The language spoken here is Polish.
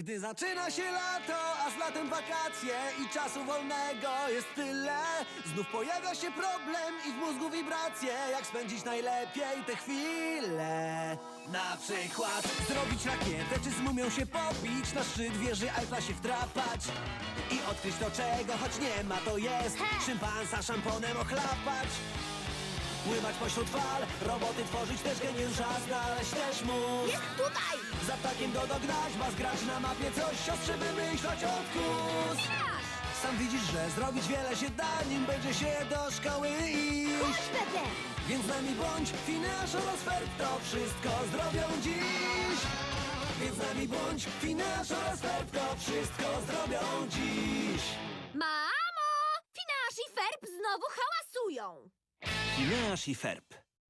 Gdy zaczyna się lato, a z latem wakacje i czasu wolnego jest tyle, znów pojawia się problem i w mózgu wibracje, jak spędzić najlepiej te chwile. Na przykład zrobić rakietę, czy z mumią się pobić, na szczyt wieży Eiffla się wdrapać i odkryć to czego, choć nie ma to jest, szympansa szamponem ochlapać. Pływać pośród fal, roboty tworzyć też geniusza, znaleźć też mózg. Jest tutaj! Za ptakiem go dognać, ma zgrać na mapie coś, siostrze wymyślać odkus. Sam widzisz, że zrobić wiele się da, nim będzie się do szkoły iść. Chodź! Więc z nami bądź, Fineasz oraz Ferb to wszystko zrobią dziś. Więc z nami bądź, Fineasz oraz Ferb to wszystko zrobią dziś. Mamo! Finasz i Ferb znowu hałasują! Fineasz i Ferb.